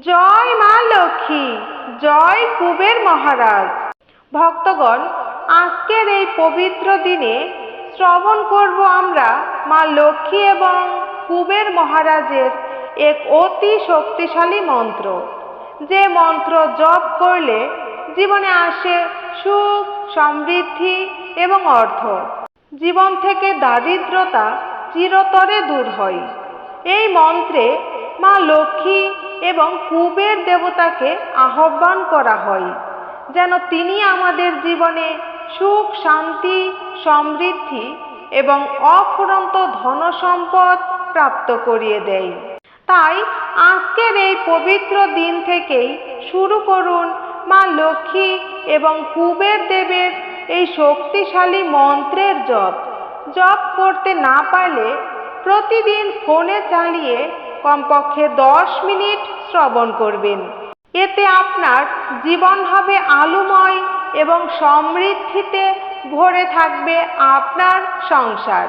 জয় মা লক্ষ্মী, জয় কুবের মহারাজ। ভক্তগণ, আজকের এই পবিত্র দিনে শ্রবণ করব আমরা মা লক্ষ্মী এবং কুবের মহারাজের এক অতি শক্তিশালী মন্ত্র। যে মন্ত্র জপ করলে জীবনে আসে সুখ, সমৃদ্ধি এবং অর্থ। জীবন থেকে দারিদ্রতা চিরতরে দূর হয়। এই মন্ত্রে মা লক্ষ্মী এবং কুবের দেবতাকে আহ্বান করা হয়, যেন তিনি আমাদের জীবনে সুখ, শান্তি, সমৃদ্ধি এবং অফুরন্ত ধনসম্পদ প্রাপ্ত করিয়ে দেয়। তাই আজকের এই পবিত্র দিন থেকেই শুরু করুন মা লক্ষ্মী এবং কুবের দেবের এই শক্তিশালী মন্ত্রের জপ। জপ করতে না পারলে প্রতিদিন ফোনে চালিয়ে কমপক্ষে দশ মিনিট শ্রবণ করবেন। এতে আপনার জীবন হবে আলোময় এবং সমৃদ্ধিতে ভরে থাকবে আপনার সংসার।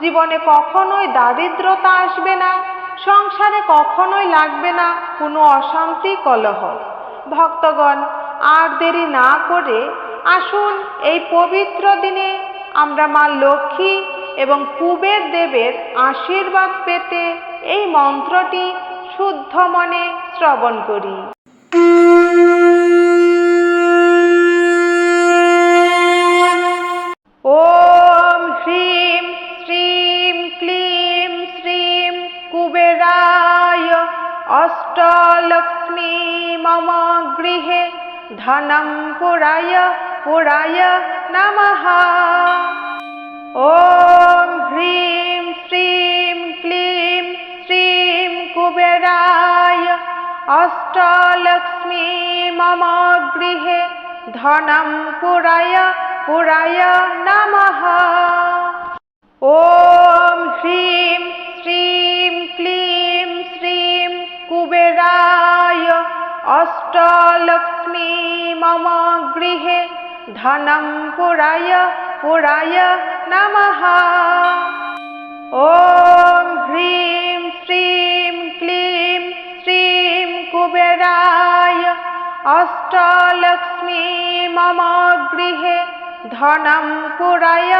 জীবনে কখনোই দারিদ্রতা আসবে না, সংসারে কখনোই লাগবে না কোনো অশান্তি কলহ। ভক্তগণ, আর দেরি না করে আসুন এই পবিত্র দিনে আমরা মা লক্ষ্মী এবং কুবের দেবের আশীর্বাদ পেতে এই মন্ত্রটি শুদ্ধ মনে শ্রবণ করি। ওম শ্রীম শ্রীম ক্লিম শ্রীম কুবেরায় অষ্টলক্ষ্মী মম গৃহে ধনম পুরায় পুরায় নমঃ। ওম হ্রীম अष्टलक्ष्मी मम गृहे धनं पुराय पुराय नमः ॐ ह्रीं श्रीं क्लीं श्रीं कुबेराय अष्टलक्ष्मी मम गृहे धनं पुराय पुराय नमः अष्टलक्ष्मी मम गृहे धनं पुराय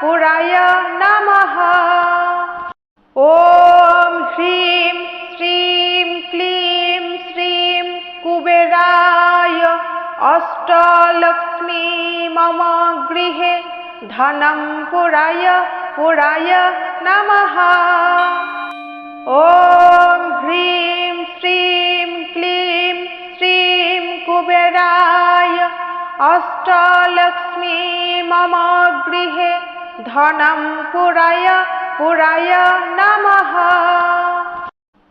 पुराय नमः ॐ ह्रीं श्रीं क्लीं श्रीं कुबेराय अष्टलक्ष्मी मम गृहे धनं पुराय पुराय नमः ॐ ह्रीं श्रीं कुबेराय अष्टलक्ष्मी मम गृहे धनं पुराय पुराय नमः।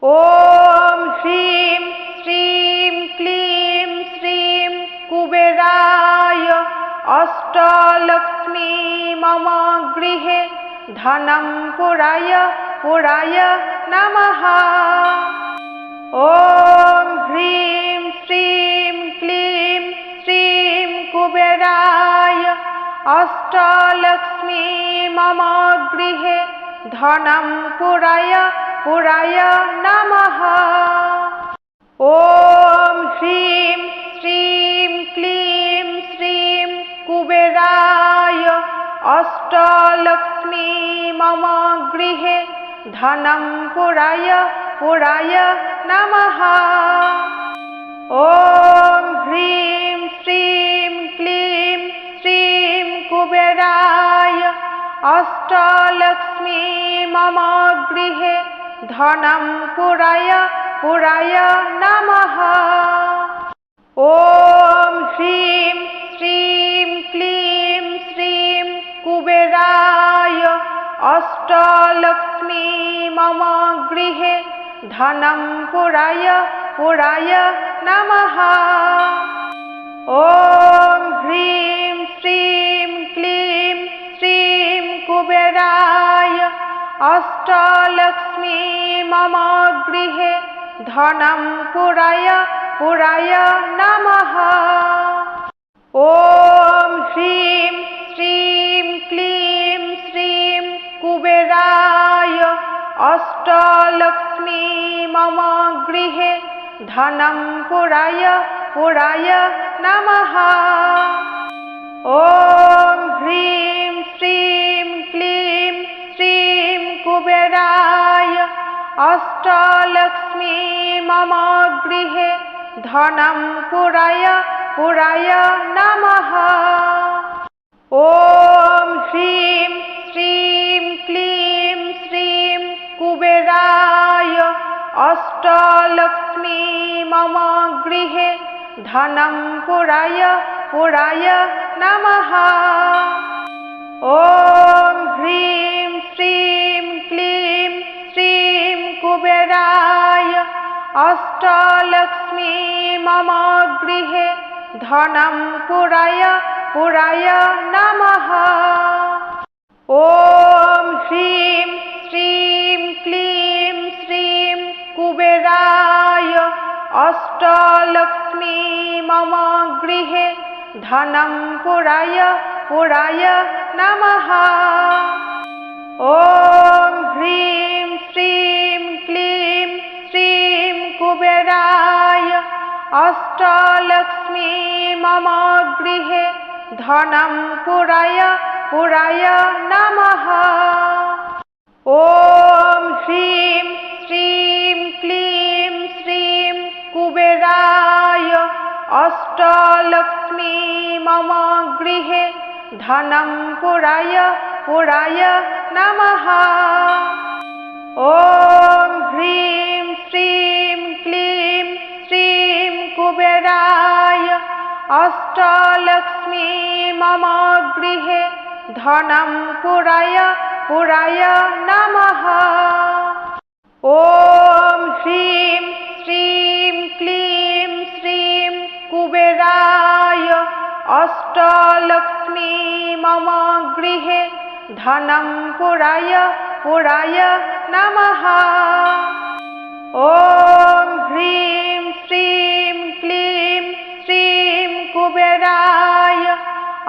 ॐ ह्रीं, श्रीं क्लीं, श्रीं कुबेराय अष्टलक्ष्मी मम गृहे धनं पुराय पुराय नमः। ॐ ह्रीं अष्टलक्ष्मी मम गृहे धनं पुराय पुराय नमः। ॐ ह्रीं, श्रीं क्लीं, श्रीं कुबेराय अष्टलक्ष्मी मम गृहे धनं पुराय पुराय नमः। अष्टलक्ष्मी मम गृहे धनं पुराय पुराय नमः ॐ ह्रीं श्रीं क्लीं श्रीं कुबेराय अष्टलक्ष्मी मम गृहे धनं पुराय पुराय नमः ॐ ह्रीं श्रीं क्लीं श्रीं कुबेराय अष्टलक्ष्मी मम गृहे धनं पुराय पुराय नमः ॐ ह्रीं श्रीं क्लीं श्रीं कुबेराय अष्टलक्ष्मी मम गृहे धनं पुराय पुराय नमः ॐ ह्रीं মম গৃহে ধনম পুরায়া পুরায়া নমঃ ওম হ্রিম শ্রীম ক্লিম শ্রীম কুবেরায় অষ্টলক্ষ্মী মম গৃহে ধনম পুরায় পুরায় নমঃ ধনম পুরায় পুরায় নম। ও হ্রিম শ্রীম ক্লিম শ্রীম কুবেরায় অষ্টলক্ষ্মী মম গৃহে ধনম পুরায় পুরায় নম। ও হ্রীম শ্রীম ক্লিম শ্রীম কুবেরায় অষ্টলক্ষ্মী মম গৃহে ধনম পুরায়া পুরায়া নমঃ। ওম হ্রিম, শ্রীম ক্লিম, শ্রীম কুবেরায়। অষ্টলক্ষ্মী মম গৃহে ধনম পুরায় পুরায় নমঃ। ওম হ্রিম, শ্রীম ক্লিম, শ্রীম কুবেরায়। अष्टलक्ष्मी मम गृहे धनं पुराय पुराय नमः ॐ ह्रीं श्रीं क्लीं श्रीं कुबेराय अष्टलक्ष्मी मम गृहे धनं पुराय पुराय नमः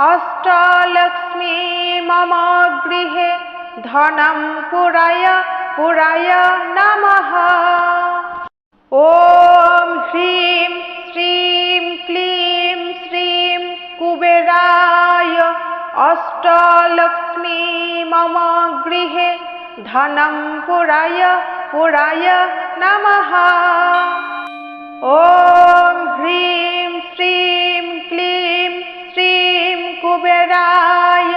अष्टलक्ष्मी मम गृहे धनं पुराय पुराय नमः। ॐ ह्रीं, श्रीं क्लीं, श्रीं कुबेराय अष्टलक्ष्मी मम गृहे धनं पुराय पुराय नमः। ॐ ह्रीं, श्रीं कुबेराय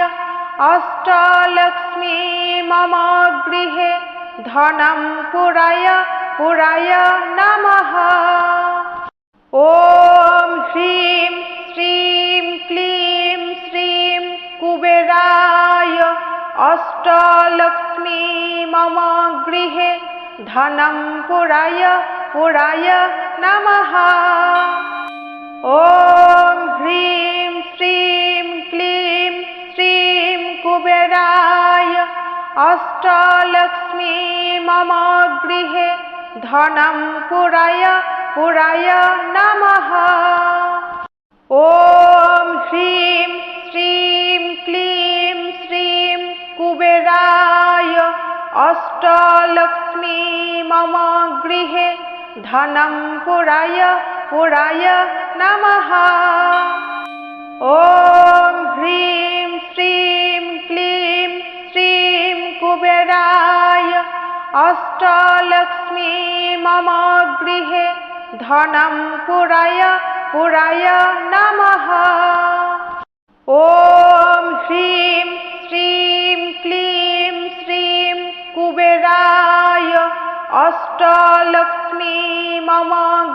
अष्टलक्ष्मी मम गृहे धनं पुराय पुराय नमः। ॐ ह्रीं, श्रीं क्लीं, श्रीं कुबेराय अष्टलक्ष्मी मम गृहे धनं पुराय पुराय नमः। ॐ ह्रीं, श्रीं अष्टलक्ष्मी मम गृहे धनं पुराय पुराय नमः ॐ ह्रीं श्रीं क्लीं श्रीं कुबेराय अष्टलक्ष्मी मम गृहे धनं पुराय पुराय नमः মম গৃহে ধনম পুরায়া পুরায়া নমঃ ওম হ্রিম শ্রীম ক্লিম শ্রীম কুবেরায় অষ্টলক্ষ্মী মম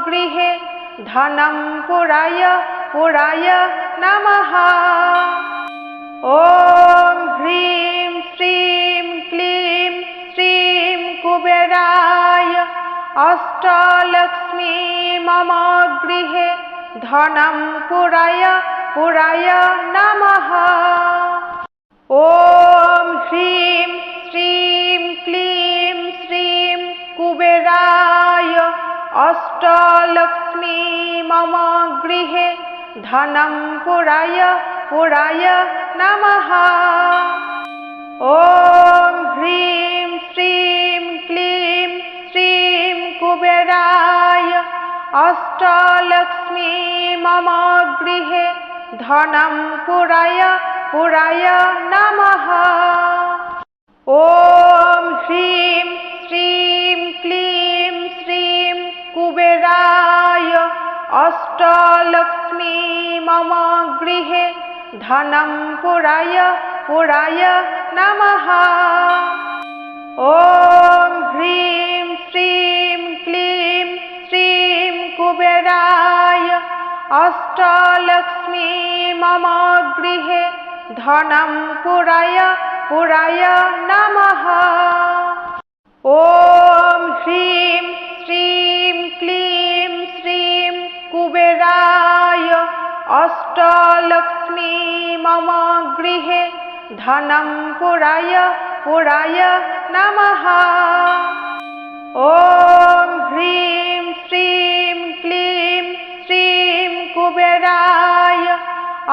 গৃহে ধনম পুরায় পুরায় নমঃ ওম হ্রিম শ্রীম ক্লিম শ্রীম কুবেরায় अष्टलक्ष्मी मम गृहे धनं पुराय पुराय नमः। ॐ ह्रीं, श्रीं क्लीं, श्रीं कुबेराय अष्टलक्ष्मी मम गृहे धनं पुराय पुराय नमः। ॐ ह्रीं अष्टलक्ष्मी मम गृहे धनं पुराय पुराय नमः ॐ श्रीं श्रीं क्लीं श्रीं कुबेराय अष्टलक्ष्मी मम गृहे धनं पुराय पुराय नमः গৃহে ধনম পুরায়া পুরায়া নমঃ ওম হ্রিম শ্রীম ক্লিম শ্রীম কুবেরায় অষ্টলক্ষ্মী মম গৃহে ধনম পুরায় পুরায় নমঃ ওম হ্রিম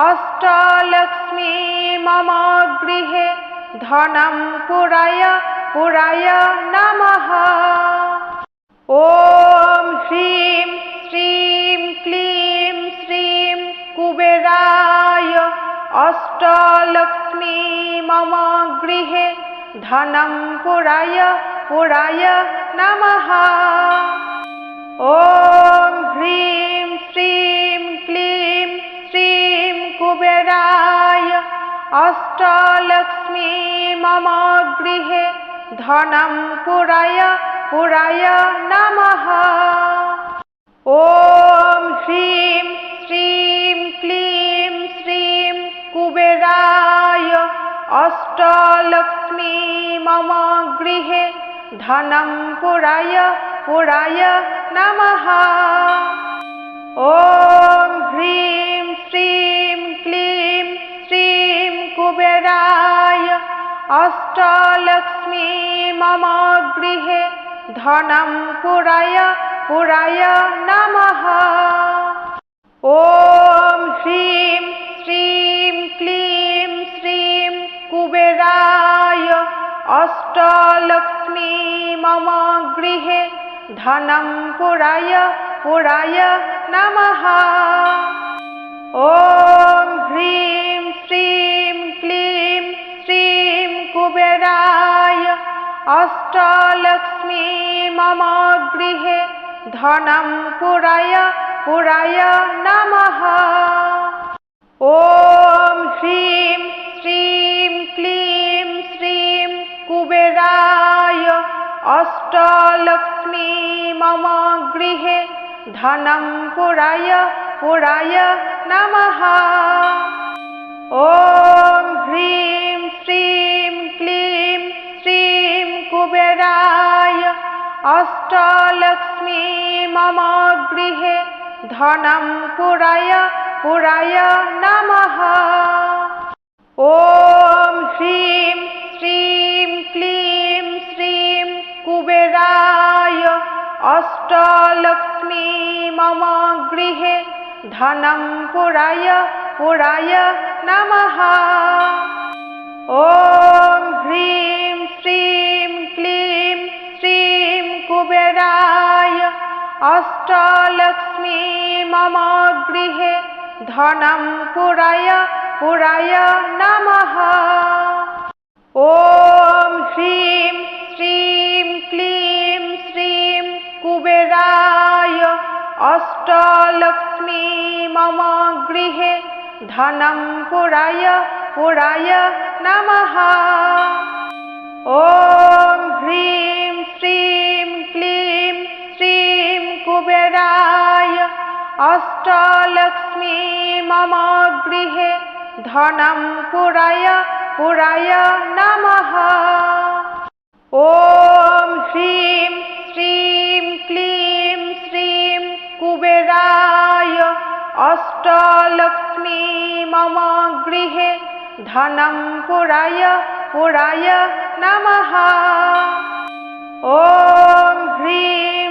अष्टलक्ष्मी मम गृहे धनं पुराय पुराय नमः ॐ श्रीं श्रीं क्लीं श्रीं कुबेराय अष्टलक्ष्मी मम गृहे धनं पुराय पुराय नमः ॐ ह्रीं श्रीं अष्टलक्ष्मी मम गृहे धनं पुराय पुराय नमः ॐ श्रीं श्रीं क्लीं श्रीं कुबेराय अष्टलक्ष्मी मम गृहे धनं पुराय पुराय नमः ধনম পুরায় পুরায় নমঃ। ওম হ্রিম, শ্রীম ক্লিম, শ্রীম কুবেরায়। অষ্টলক্ষ্মী মম গৃহে ধনম পুরায় পুরায় নমঃ। ওম হ্রিম, শ্রীম ক্লিম, শ্রীম কুবেরায়। অষ্টলক্ষ্মী মম গৃহে ধনম পুরায় পুরায় নম ও শ্রীম শ্রীম ক্লিম শ্রীম কুবেরায় অষ্টলক্ষ্মী মম গৃহে ধনম পুরায় পুরায় নম ও হ্রিম अष्टलक्ष्मी मम गृहे धनं पुराय पुराय नमः ॐ श्रीं श्रीं क्लीं श्रीं कुबेराय अष्टलक्ष्मी मम गृहे धनं पुराय पुराय नमः স্বামী মম গৃহে ধনম পুরায় পুরায় নম। ওম হ্রিম শ্রীম ক্লিম শ্রীম কুবেরায় অষ্টলক্ষ্মী মম গৃহে ধনম পুরায় পুরায় নম। ওম হ্রীম শ্রীম ক্লিম শ্রীম কুবেরায় अष्टलक्ष्मी मम गृहे धनं पुराय पुराय नमः ॐ श्रीं श्रीं क्लीं श्रीं कुबेराय अष्टलक्ष्मी मम गृहे धनं पुराय पुराय नमः ॐ ह्रीं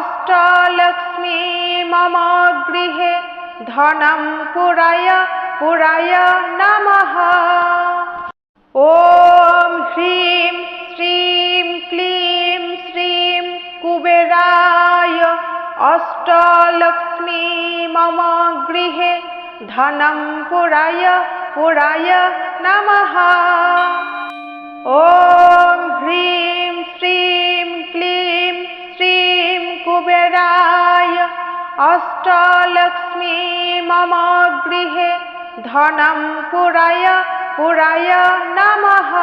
अष्टालक्ष्मी मम गृहे धनं पुरय पुरय नमः ॐ ह्रीं श्रीं क्लीं श्रीं कुबेराय अष्टालक्ष्मी मम गृहे धनं पुरय पुरय नमः अष्टलक्ष्मी मम गृहे धनं पुराय पुराय नमः।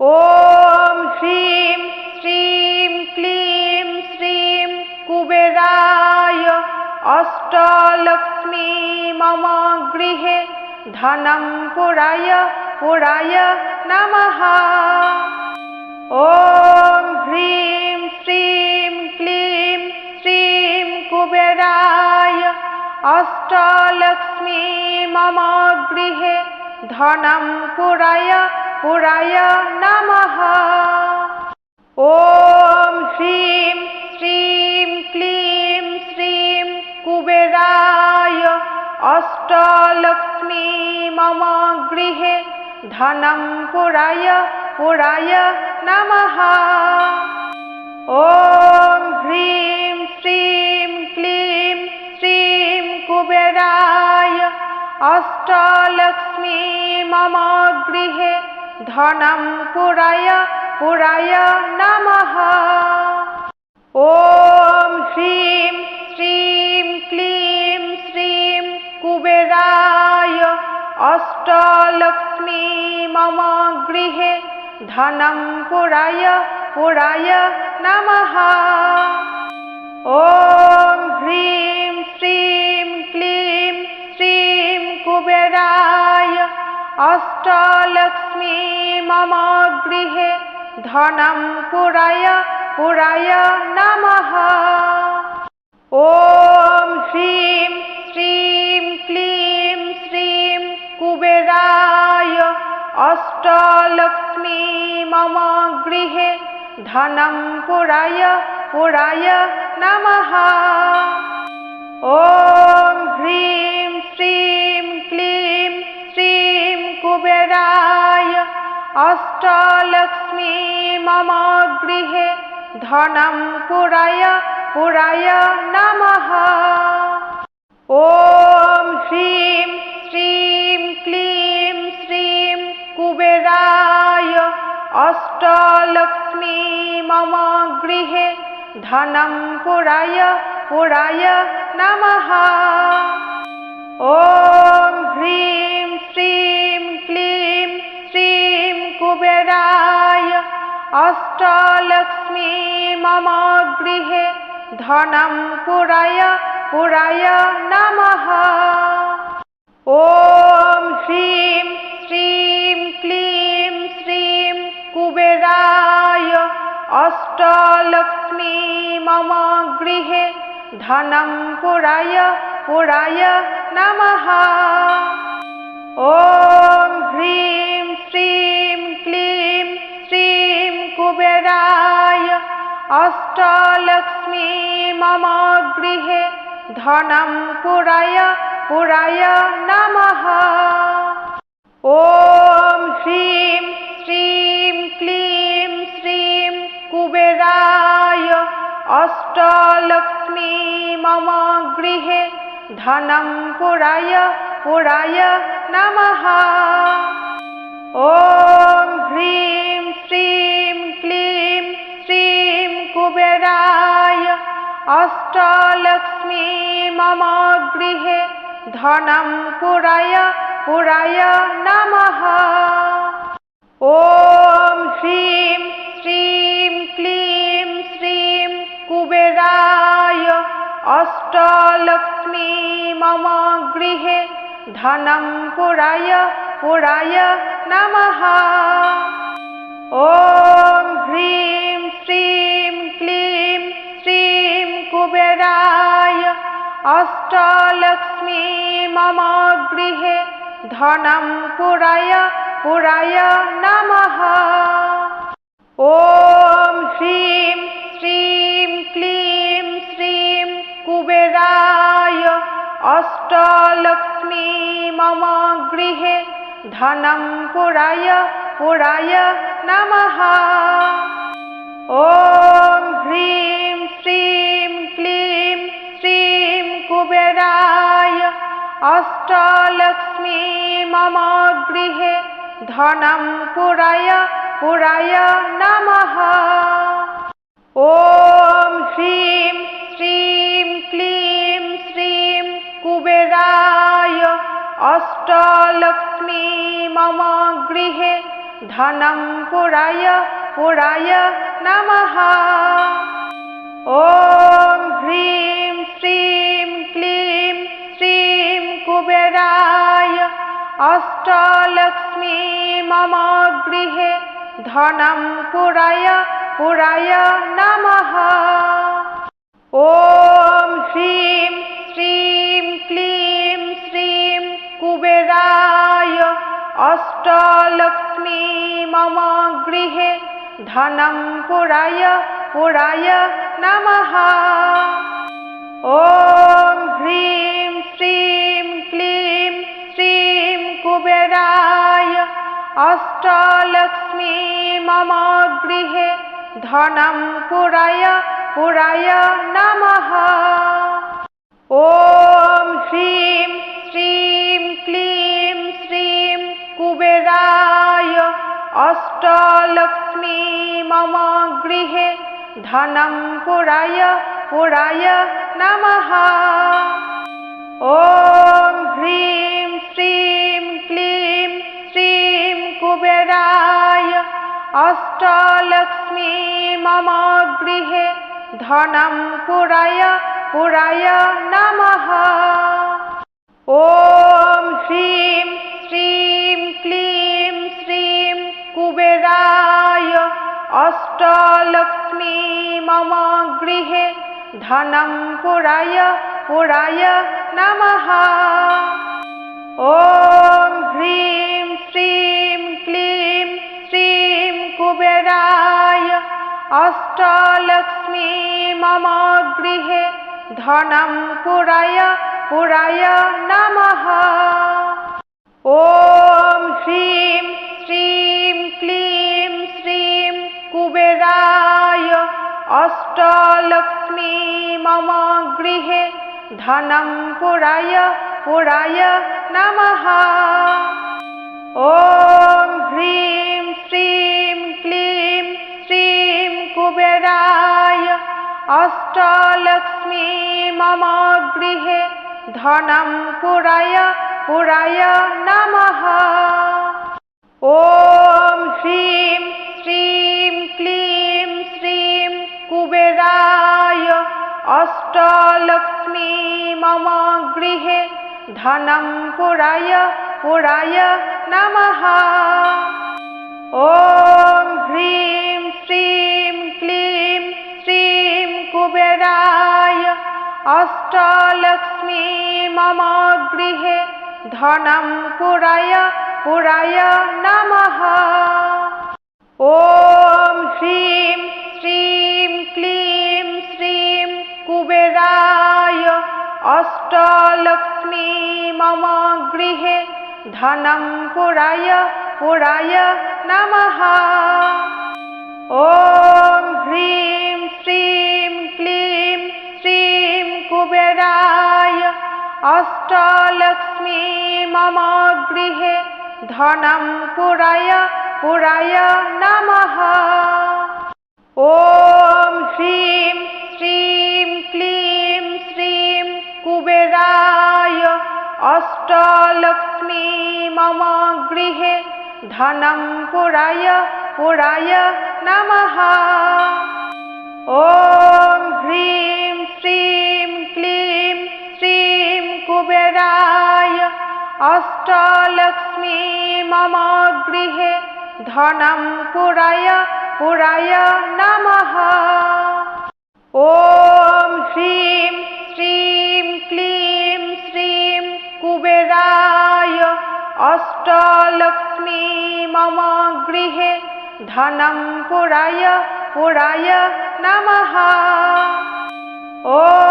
ॐ ह्रीं, श्रीं क्लीं, श्रीं कुबेराय अष्टलक्ष्मी मम गृहे धनं पुराय पुराय नमः। ॐ ह्रीं, श्रीं कुबेराय अष्टलक्ष्मी मम गृहे धनं पुराय पुराय नमः ॐ ह्रीं श्रीं क्लीं श्रीं कुबेराय अष्टलक्ष्मी मम गृहे धनं पुराय पुराय नमः ॐ ह्रीं अष्टलक्ष्मी मम गृहे धनं पुराय पुराय नमः ॐ ह्रीं श्रीं क्लीं श्रीं कुबेराय अष्टलक्ष्मी मम गृहे धनं पुराय पुराय नमः अष्टलक्ष्मी मम गृहे धनं पुराय पुराय नमः। ॐ ह्रीं, श्रीं क्लीं, श्रीं कुबेराय अष्टलक्ष्मी मम गृहे धनं पुराय पुराय नमः। ॐ ह्रीं, श्रीं कुबेराय अष्टलक्ष्मी मम गृहे धनं पुराय पुराय नमः ॐ ह्रीं श्रीं क्लीं श्रीं कुबेराय अष्टलक्ष्मी मम गृहे धनं पुराय पुराय नमः ॐ ह्रीं अष्टलक्ष्मी मम गृहे धनं पुराय पुराय नमः ॐ ह्रीं श्रीं क्लीं श्रीं कुबेराय अष्टलक्ष्मी मम गृहे धनं पुराय पुराय नमः স্বামী মম গৃহে ধনম পুরায় পুরায় নমঃ। ওম হ্রিম, শ্রীম, ক্লিম, শ্রীম কুবেরায়। অষ্টলক্ষ্মী মম গৃহে ধনম পুরায় পুরায় নমঃ। ওম হ্রিম, শ্রীম, ক্লিম, শ্রীম কুবেরায়। अष्टलक्ष्मी मम गृहे धनं पुराय पुराय नमः ॐ ह्रीं श्रीं क्लीं श्रीं कुबेराय अष्टलक्ष्मी मम गृहे धनं पुराय पुराय नमः ॐ ह्रीं श्रीं क्लीं श्रीं कुबेराय अष्टलक्ष्मी मम गृहे धनं पुराय पुराय नमः। ॐ ह्रीं, श्रीं क्लीं, श्रीं कुबेराय अष्टलक्ष्मी मम गृहे धनं पुराय पुराय नमः। সমগৃহে ধনম পুরায় পুরায় নম ওম হ্রীম শ্রীম ক্লিম শ্রীম কুবেরায় অষ্টলক্ষ্মী মম গৃহে ধনম পুরায় পুরায় নম ওম হ্রীম শ্রীম ক্লিম শ্রীম কুবেরায় अष्टलक्ष्मी मम गृहे धनं पुराय पुराय नमः ॐ ह्रीं श्रीं क्लीं श्रीं कुबेराय अष्टलक्ष्मी मम गृहे धनं पुराय पुराय नमः ॐ ह्रीं श्रीं कुबेराय अष्टलक्ष्मी मम गृहे धनं पुराय पुराय नमः ॐ ह्रीं श्रीं क्लीं श्रीं कुबेराय अष्टलक्ष्मी मम गृहे धनं पुराय पुराय नमः তুমি মম গৃহে ধনম পুরায় পুরায় নম। ওম হ্রিম শ্রীম ক্লিম শ্রীম কুবেরায় অষ্টলক্ষ্মী মম গৃহে ধনম পুরায় পুরায় নম। ওম হ্রিম শ্রীম ক্লিম শ্রীম কুবেরায় अष्टलक्ष्मी मम गृहे धनं पुराय पुराय नमः ॐ ह्रीं श्रीं क्लीं श्रीं कुबेराय अष्टलक्ष्मी मम गृहे धनं पुराय पुराय नमः ॐ ह्रीं श्रीं क्लीं श्रीं कुबेराय अष्टलक्ष्मी मम गृहे धनं पुराय पुराय नमः। ॐ ह्रीं, श्रीं क्लीं, श्रीं कुबेराय अष्टलक्ष्मी मम गृहे धनं पुराय पुराय नमः। अष्टलक्ष्मी मम गृहे धनं पुराय पुराय नमः। ॐ ह्रीं, श्रीं क्लीं, श्रीं कुबेराय अष्टलक्ष्मी मम गृहे धनं पुराय पुराय नमः। ॐ ह्रीं, श्रीं कुबेराय अष्टलक्ष्मी मम गृहे धनं पुराय पुराय नमः ॐ ह्रीं श्रीं क्लीं श्रीं कुबेराय अष्टलक्ष्मी मम गृहे धनं पुराय पुराय नमः ॐ ह्रीं श्रीं कुबेराय अष्टलक्ष्मी मम गृहे धनं पुराय पुराय नमः ॐ ह्रीं श्रीं क्लीं श्रीं कुबेराय अष्टलक्ष्मी मम गृहे धनं पुराय पुराय नमः ॐ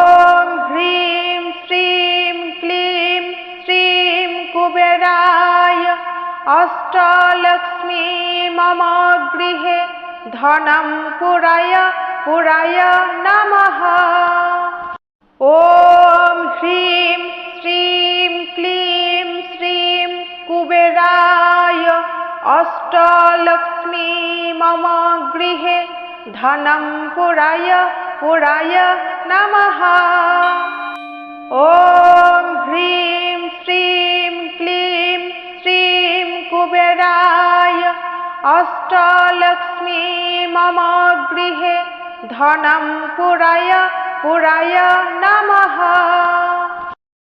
अष्टालक्ष्मी मम गृहे धनं पुरय पुरय नमः ॐ ह्रीं श्रीं क्लीं श्रीं कुबेराय अष्टालक्ष्मी मम गृहे धनं पुरय पुरय नमः ॐ ह्रीं श्रीं कुबेराय अष्टलक्ष्मी मम गृहे धनं पुराय पुराय नमः